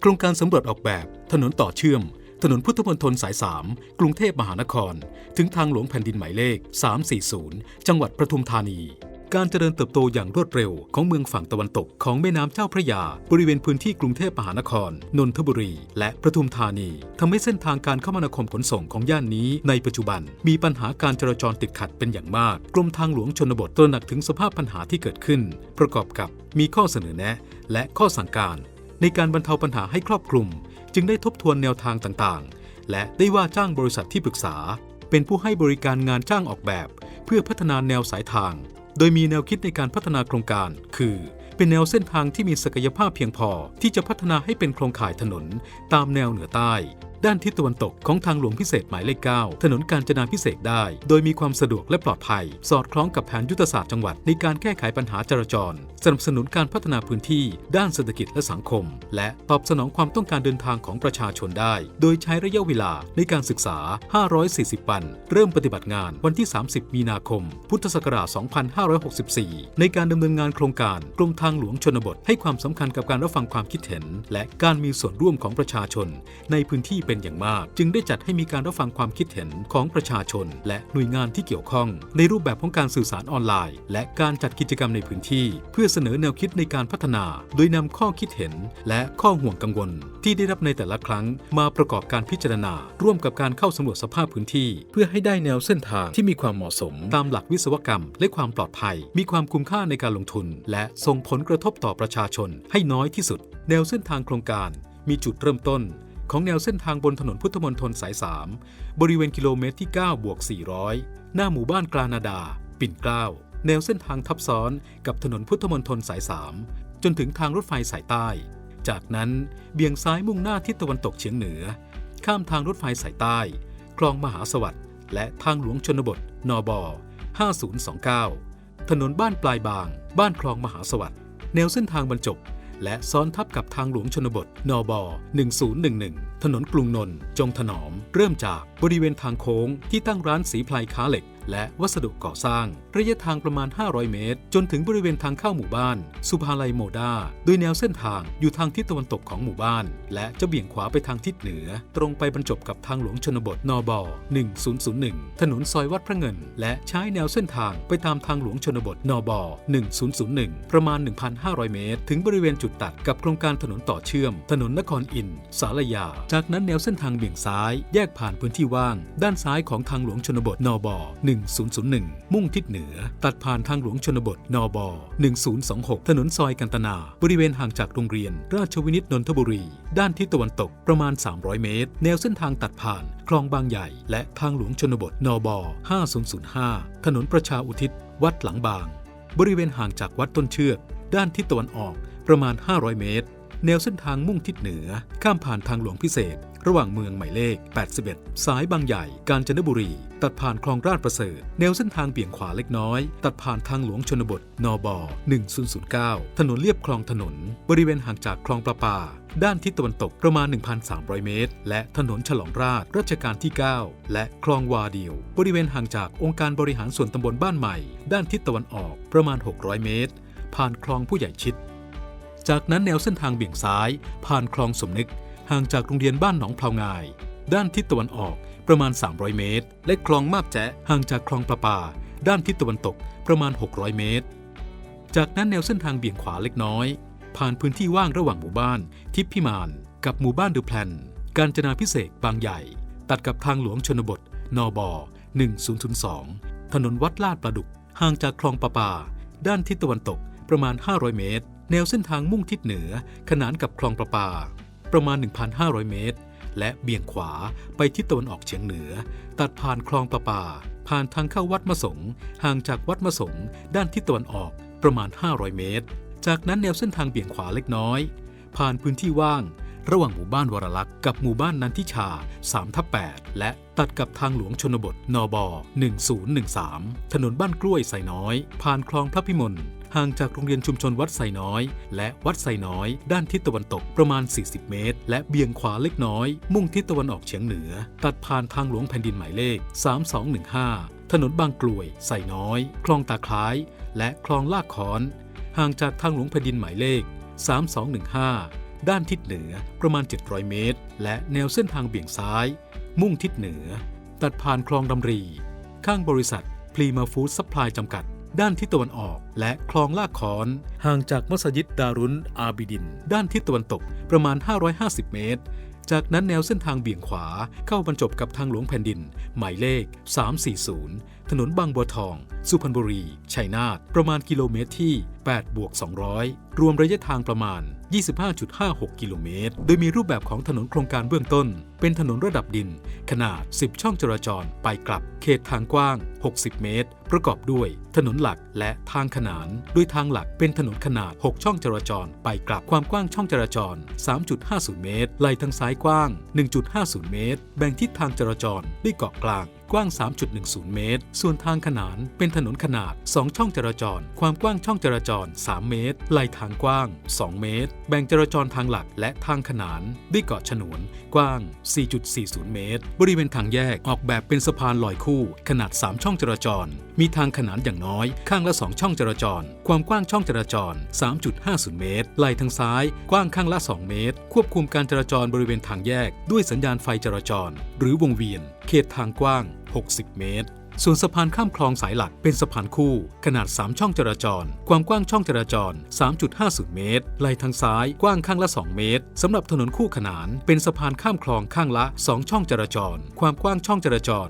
โครงการสำรวจออกแบบ ถนนต่อเชื่อม ถนนพุทธมณฑลสาย 3 กรุงเทพมหานคร ถึงทางหลวงแผ่นดินหมายเลข 340 จังหวัดปทุมธานี การเจริญเติบโตอย่างรวดเร็วของเมืองฝั่งตะวันตกของแม่น้ำเจ้าพระยา บริเวณพื้นที่กรุงเทพมหานคร นนทบุรี และปทุมธานีทำให้เส้นทางการคมนาคมขนส่งของย่านนี้ในปัจจุบัน มีปัญหาการจราจรติดขัดเป็นอย่างมาก กรมทางหลวงชนบทตระหนักถึงสภาพปัญหาที่เกิดขึ้น ประกอบกับมีข้อเสนอแนะ และข้อสั่งการ ในการบรรเทาปัญหาให้ครอบคลุม จึงได้ทบทวนแนวทางต่างๆ และได้ว่าจ้างบริษัทที่ปรึกษา เป็นผู้ให้บริการงานจ้างออกแบบ เพื่อพัฒนาแนวสายทาง โดยมีแนวคิดในการพัฒนาโครงการ คือ เป็นแนวเส้นทางที่มีศักยภาพเพียงพอ ที่จะพัฒนาให้เป็นโครงข่ายถนน ตามแนวเหนือใต้ ด้านทิศตะวันตกของทางหลวงพิเศษหมายเลข 9 ถนนกาญจนาพิเศษได้ โดยมีความสะดวกและปลอดภัย สอดคล้องกับแผนยุทธศาสตร์จังหวัดในการแก้ไขปัญหาจราจร สนับสนุนการพัฒนาพื้นที่ ด้านเศรษฐกิจและสังคม และตอบสนองความต้องการเดินทางของประชาชนได้ โดยใช้ระยะเวลาในการศึกษา 540 วัน เริ่มปฏิบัติงานวันที่ 30 มีนาคม พุทธศักราช 2564 ในการดำเนินงานโครงการกรมทางหลวงชนบท ให้ความสำคัญกับการรับฟังความคิดเห็น และการมีส่วนร่วมของประชาชน ในพื้นที่เป็นอย่างมาก จึงได้จัดให้มีการรับฟังความคิดเห็นของประชาชน และหน่วยงานที่เกี่ยวข้อง ในรูปแบบของการสื่อสารออนไลน์ และการจัดกิจกรรมในพื้นที่ เพื่อเสนอแนวคิดในการพัฒนา โดยนำข้อคิดเห็น และข้อห่วงกังวล ที่ได้รับในแต่ละครั้ง มาประกอบการพิจารณา ร่วมกับการเข้าสำรวจสภาพพื้นที่ เพื่อให้ได้แนวเส้นทางที่มีความเหมาะสม ตามหลักวิศวกรรม และความปลอดภัย มีความคุ้มค่าในการลงทุน และส่งผลกระทบต่อประชาชนให้น้อยที่สุด แนวเส้นทางโครงการมีจุดเริ่มต้น ของแนวเส้นทางบนถนนพุทธมณฑลสาย 3 บริเวณกิโลเมตรที่ 9 บวก 400 หน้าหมู่บ้านกลานาดา ปิ่นเกล้า แนวเส้นทางทับซ้อนกับถนนพุทธมณฑลสาย 3 จนถึงทางรถไฟสายใต้ จากนั้นเบี่ยงซ้ายมุ่งหน้าทิศตะวันตกเฉียงเหนือ ข้ามทางรถไฟสายใต้ คลองมหาสวัสดิ์และทางหลวงชนบท นบ 5029 ถนนบ้านปลายบาง บ้านคลองมหาสวัสดิ์แนวเส้นทางบรรจบ และซ้อนทับกับทางหลวงชนบท นบ 1011 ถนนกรุงนนท์จงถนอม เริ่มจากบริเวณทางโค้งที่ตั้งร้านสีพลายค้าเหล็ก และวัสดุก่อสร้าง ระยะทางประมาณ 500 เมตร จนถึงบริเวณทางเข้าหมู่บ้าน สุภาลัยโมดา โดยแนวเส้นทางอยู่ทางทิศตะวันตกของหมู่บ้าน และจะเบี่ยงขวาไปทางทิศเหนือ ตรงไปบรรจบกับทางหลวงชนบทนบ1001 ถนนซอยวัดพระเงิน และใช้แนวเส้นทางไปตามทางหลวงชนบทนบ1001 ประมาณ 1,500 เมตร ถึงบริเวณจุดตัดกับโครงการถนนต่อเชื่อม ถนนนครอินทร์สารยา จากนั้นแนวเส้นทางเบี่ยงซ้าย แยกผ่านพื้นที่ว่าง ด้านซ้ายของทางหลวงชนบทนบ1001 มุ่งทิศเหนือ ตัดผ่านทางหลวงชนบท นบ 1026 ถนนซอยกันตนา บริเวณห่างจากโรงเรียน ราชวินิตนนทบุรี ด้านทิศตะวันตกประมาณ 300 เมตร แนวเส้นทางตัดผ่าน คลองบางใหญ่ และทางหลวงชนบท นบ 5005 ถนนประชาอุทิศ วัดหลังบาง บริเวณห่างจากวัดต้นเชือก ด้านทิศตะวันออกประมาณ 500 เมตร แนวเส้นทางมุ่งทิศเหนือ ข้ามผ่านทางหลวงพิเศษ ระหว่างเมืองหมายเลข 81 สายบางใหญ่ กาญจนบุรี ตัดผ่านคลองราชประเสริฐ แนวเส้นทางเบี่ยงขวาเล็กน้อย ตัดผ่านทางหลวงชนบท นบ 1009 ถนนเลียบคลองถนน บริเวณห่างจากคลองประปา ด้านทิศตะวันตกประมาณ 1,300 เมตร และถนนฉลองราชรัชกาลที่ 9 และคลองวาเดียว บริเวณห่างจากองค์การบริหารส่วนตำบลบ้านใหม่ ด้านทิศตะวันออกประมาณ 600 เมตร ผ่านคลองผู้ใหญ่ชิด จากนั้นแนวเส้นทางเบี่ยงซ้าย ผ่านคลองสมนึก ห่างจากโรงเรียนบ้านหนองพลาวงาย ด้านทิศตะวันออกประมาณ 300 เมตร และคลองมาบแจะห่างจากคลองประปา ด้านทิศตะวันตกประมาณ 600 เมตร จากนั้นแนวเส้นทางเบี่ยงขวาเล็กน้อย ผ่านพื้นที่ว่างระหว่างหมู่บ้าน ทิพย์พิมาน กับหมู่บ้านดูแพลนการจนาพิเศษบางใหญ่ ตัดกับทางหลวงชนบท นบ 1002 ถนนวัดลาดประดุก ห่างจากคลองประปา ด้านทิศตะวันตกประมาณ 500 เมตร แนวเส้นทางมุ่งทิศเหนือ ขนานกับคลองประปา ประมาณ 1,500 เมตร และเบี่ยงขวาไปทิศตะวันออกเฉียงเหนือ ตัดผ่านคลองประปา ผ่านทางเข้าวัดมะสงห่างจากวัดมะสงด้านทิศตะวันออกประมาณ 500 เมตร จากนั้นแนวเส้นทางเบี่ยงขวาเล็กน้อย ผ่านพื้นที่ว่าง ระหว่างหมู่บ้านวรลักษ์กับหมู่บ้านนันทิชา3ทับ8และตัดกับทางหลวงชนบท นบ 1013 ถนนบ้านกล้วยไซน้อย ผ่านคลองพระพิมล ห่างจากโรงเรียนชุมชนวัดไซน้อย และวัดไซน้อย ด้านทิศตะวันตกประมาณ 40 เมตร และเบี่ยงขวาเล็กน้อย มุ่งทิศตะวันออกเฉียงเหนือ ตัดผ่านทางหลวงแผ่นดินหมายเลข 3215 ถนนบางกลวยไซน้อย คลองตาคล้าย และคลองลากขอน ห่างจากทางหลวงแผ่นดินหมายเลข 3215 ด้านทิศเหนือประมาณ 700 เมตร และแนวเส้นทางเบี่ยงซ้าย มุ่งทิศเหนือ ตัดผ่านคลองดำรี ข้างบริษัทพลีมาฟู้ดซัพพลายจำกัด ด้านทิศตะวันออก และคลองลากคอนห่างจากมัสยิดดารุนอาบิดิน ด้านทิศตะวันตกประมาณ 550 เมตร จากนั้นแนวเส้นทางเบี่ยงขวาเข้าบรรจบกับทางหลวงแผ่นดิน หมายเลข 340 ถนนบางบัวทอง สุพรรณบุรี ชัยนาท ประมาณกิโลเมตรที่ 8 บวก 200 รวมระยะทางประมาณ 25.56 กิโลเมตร โดยมีรูปแบบของถนนโครงการเบื้องต้น เป็นถนนระดับดิน ขนาด 10 ช่องจราจรไปกลับ เขตทางกว้าง 60 เมตร ประกอบด้วย ถนนหลักและทางขนานโดยทางหลักเป็นถนนขนาด 6 ช่องจราจร ไปกลับ ความกว้างช่องจราจร 3.50 เมตร ไหลทางซ้ายกว้าง 1.50 เมตร แบ่งทิศทางจราจรด้วยเกาะกลาง กว้าง 3.10 เมตร ส่วนทางขนานเป็นถนนขนาด 2 ช่องจราจร ความกว้างช่องจราจร 3 เมตร ไหลทางกว้าง 2 เมตร แบ่งจราจรทางหลักและทางขนานด้วยเกาะฉนวน กว้าง 4.40 เมตร บริเวณทางแยกออกแบบเป็นสะพานลอยคู่ขนาด 3 ช่องจราจร มีทางขนานอย่างน้อย ข้างละ 2 ช่องจราจร ความกว้างช่องจราจร 3.50 เมตร ไหลทางซ้าย กว้างข้างละ 2 เมตร ควบคุมการจราจรบริเวณทางแยกด้วยสัญญาณไฟจราจร หรือวงเวียน เขตทางกว้าง 60 เมตร ส่วนสะพานข้ามคลองสายหลักเป็นสะพานคู่ ขนาด 3 ช่องจราจร ความกว้างช่องจราจร 3.50 เมตร ไหลทางซ้ายกว้างข้างละ 2 เมตรสำหรับถนนคู่ขนาน เป็นสะพานข้ามคลองข้างละ 2 ช่องจราจร ความกว้างช่องจราจร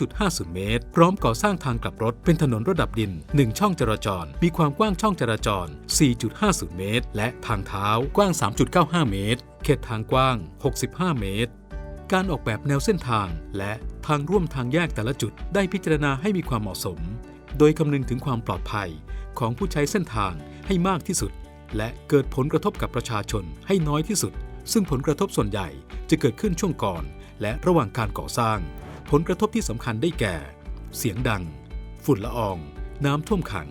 3.50 เมตร พร้อมก่อสร้างทางกลับรถเป็นถนนระดับดิน 1 ช่องจราจร มีความกว้างช่องจราจร 4.50 เมตร และทางเท้ากว้าง 3.95 เมตร เขตทางกว้าง 65 เมตร การออกแบบแนวเส้นทาง และทางร่วมทางแยกแต่ละจุดได้พิจารณาให้มีความเหมาะสม โดยคำนึงถึงความปลอดภัยของผู้ใช้เส้นทางให้มากที่สุด และเกิดผลกระทบกับประชาชนให้น้อยที่สุด ซึ่งผลกระทบส่วนใหญ่จะเกิดขึ้นช่วงก่อน และระหว่างการก่อสร้าง ผลกระทบที่สำคัญได้แก่ เสียงดัง ฝุ่นละออง น้ำท่วมขัง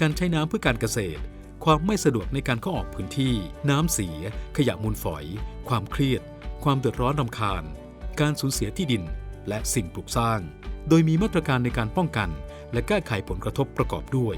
การใช้น้ำเพื่อการเกษตร ความไม่สะดวกในการเข้าออกพื้นที่ น้ำเสีย ขยะมูลฝอย ความเครียด ความเดือดร้อนรำคาญ การสูญเสียที่ดิน และสิ่งปลูกสร้าง โดยมีมาตรการในการป้องกัน และแก้ไขผลกระทบประกอบด้วย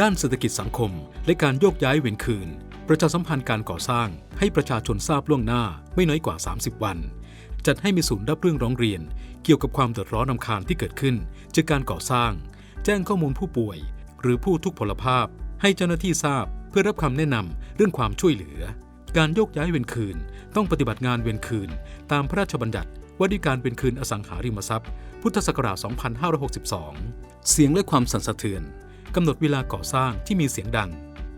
ด้านเศรษฐกิจสังคม และการโยกย้ายเวรคืน ประชาสัมพันธ์การก่อสร้างให้ประชาชนทราบล่วงหน้าไม่น้อยกว่า 30 วัน จัดให้มีศูนย์รับเรื่องร้องเรียน เกี่ยวกับความเดือดร้อนรำคาญที่เกิดขึ้น จากการก่อสร้าง แจ้งข้อมูลผู้ป่วย หรือผู้ทุกพลภาพ ให้เจ้าหน้าที่ทราบ เพื่อรับคำแนะนำเรื่องความช่วยเหลือ การโยกย้ายเวรคืน ต้องปฏิบัติงานเวรคืน ตามพระราชบัญญัติว่าด้วยการเวรคืนอสังหาริมทรัพย์ พุทธศักราช 2562 เสียงและความสั่นสะเทือนกำหนดเวลาก่อสร้างที่มีเสียงดัง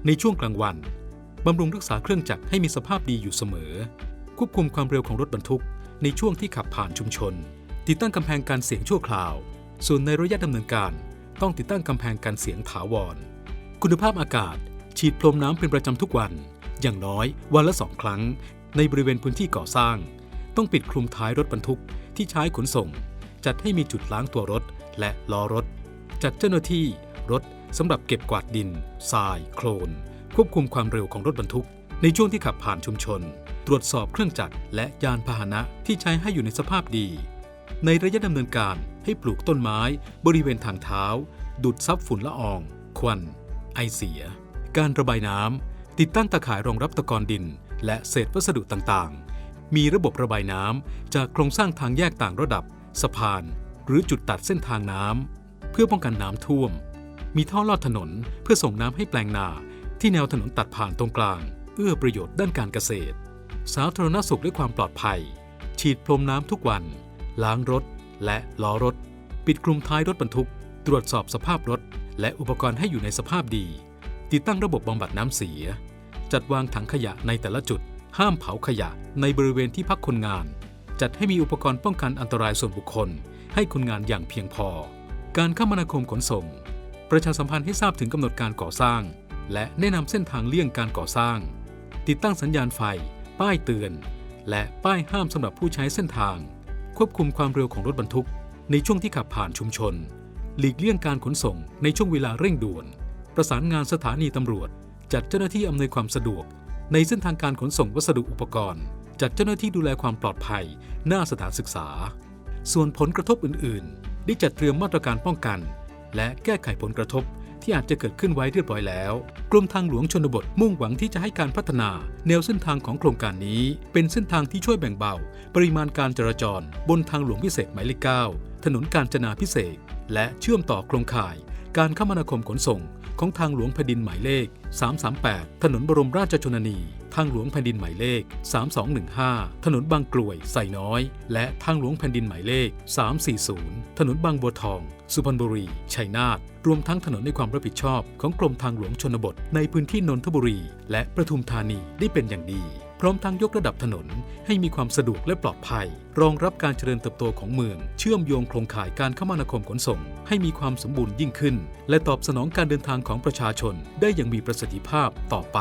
ในช่วงกลางวันบำรุงรักษาเครื่องจักรให้มีสภาพดีอยู่เสมอ ควบคุมความเร็วของรถบรรทุก ในช่วงที่ขับผ่านชุมชน ติดตั้งกำแพงการเสียงชั่วคราว ส่วนในระยะดำเนินการ ต้องติดตั้งกำแพงการเสียงถาวร คุณภาพอากาศ ฉีดพรมน้ำเป็นประจำทุกวัน อย่างน้อยวันละสองครั้ง ในบริเวณพื้นที่ก่อสร้าง ต้องปิดคลุมท้ายรถบรรทุกที่ใช้ขนส่ง จัดให้มีจุดล้างตัวรถและล้อรถ จัดเจ้าหน้าที่รถสำหรับเก็บกวาดดินทราย โคลน ควบคุมความเร็วของรถบรรทุก ในช่วงที่ขับผ่านชุมชน ตรวจสอบเครื่องจักรและยานพาหนะที่ใช้ให้อยู่ในสภาพดี ในระยะดำเนินการให้ปลูกต้นไม้บริเวณทางเท้า ดูดซับฝุ่นละออง ควัน ไอเสีย การระบายน้ำ ติดตั้งตะข่ายรองรับตะกอนดิน และเศษวัสดุต่างๆ มีระบบระบายน้ำจากโครงสร้างทางแยกต่างระดับ สะพาน หรือจุดตัดเส้นทางน้ำเพื่อป้องกันน้ำท่วม มีท่อลอดถนนเพื่อส่งน้ำให้แปลงนา ที่แนวถนนตัดผ่านตรงกลาง เอื้อประโยชน์ด้านการเกษตร สาธารณสุขและความปลอดภัย ฉีดพรมน้ำทุกวัน ล้างรถ และล้อรถ ปิดคลุมท้ายรถบรรทุก ตรวจสอบสภาพรถ และอุปกรณ์ให้อยู่ในสภาพดี ติดตั้งระบบบำบัดน้ำเสีย จัดวางถังขยะในแต่ละจุด ห้ามเผาขยะในบริเวณที่พักคนงาน จัดให้มีอุปกรณ์ป้องกันอันตรายส่วนบุคคล ให้คนงานอย่างเพียงพอ การคมนาคมขนส่ง ประชาสัมพันธ์ให้ทราบถึงกำหนดการก่อสร้าง และแนะนำเส้นทางเลี่ยงการก่อสร้าง ติดตั้งสัญญาณไฟ ป้ายเตือน และป้ายห้ามสำหรับผู้ใช้เส้นทาง ควบคุมความเร็วของรถบรรทุก ในช่วงที่ขับผ่านชุมชน หลีกเลี่ยงการขนส่งในช่วงเวลาเร่งด่วน ประสานงานสถานีตำรวจ จัดเจ้าหน้าที่อำนวยความสะดวก ในเส้นทางการขนส่งวัสดุอุปกรณ์ จัดเจ้าหน้าที่ดูแลความปลอดภัย หน้าสถานศึกษา ส่วนผลกระทบอื่น ๆ ได้จัดเตรียมมาตรการป้องกัน และแก้ไขผลกระทบที่อาจจะเกิดขึ้นไว้เรียบร้อยแล้ว กรมทางหลวงชนบทมุ่งหวังที่จะให้การพัฒนา แนวเส้นทางของโครงการนี้ เป็นเส้นทางที่ช่วยแบ่งเบา ปริมาณการจราจร บนทางหลวงพิเศษหมายเลข 9 ถนนกาญจนาพิเศษ และเชื่อมต่อโครงข่าย การคมนาคมขนส่ง ของทางหลวงแผ่นดินหมายเลข 338 ถนนบรมราชชนนี ทางหลวงแผ่นดินหมายเลข 3215 ถนนบางกลวยไส่น้อย และทางหลวงแผ่นดินหมายเลข 340 ถนนบางบัวทอง สุพรรณบุรี ชัยนาท รวมทั้งถนนในความรับผิดชอบของกรมทางหลวงชนบท ในพื้นที่นนทบุรี และประทุมธานีได้เป็นอย่างดี พร้อมทั้งยกระดับถนนให้มีความสะดวกและปลอดภัย รองรับการเจริญเติบโตของเมือง เชื่อมโยงโครงข่ายการคมนาคมขนส่ง ให้มีความสมบูรณ์ยิ่งขึ้น และตอบสนองการเดินทางของประชาชนได้อย่างมีประสิทธิภาพต่อไป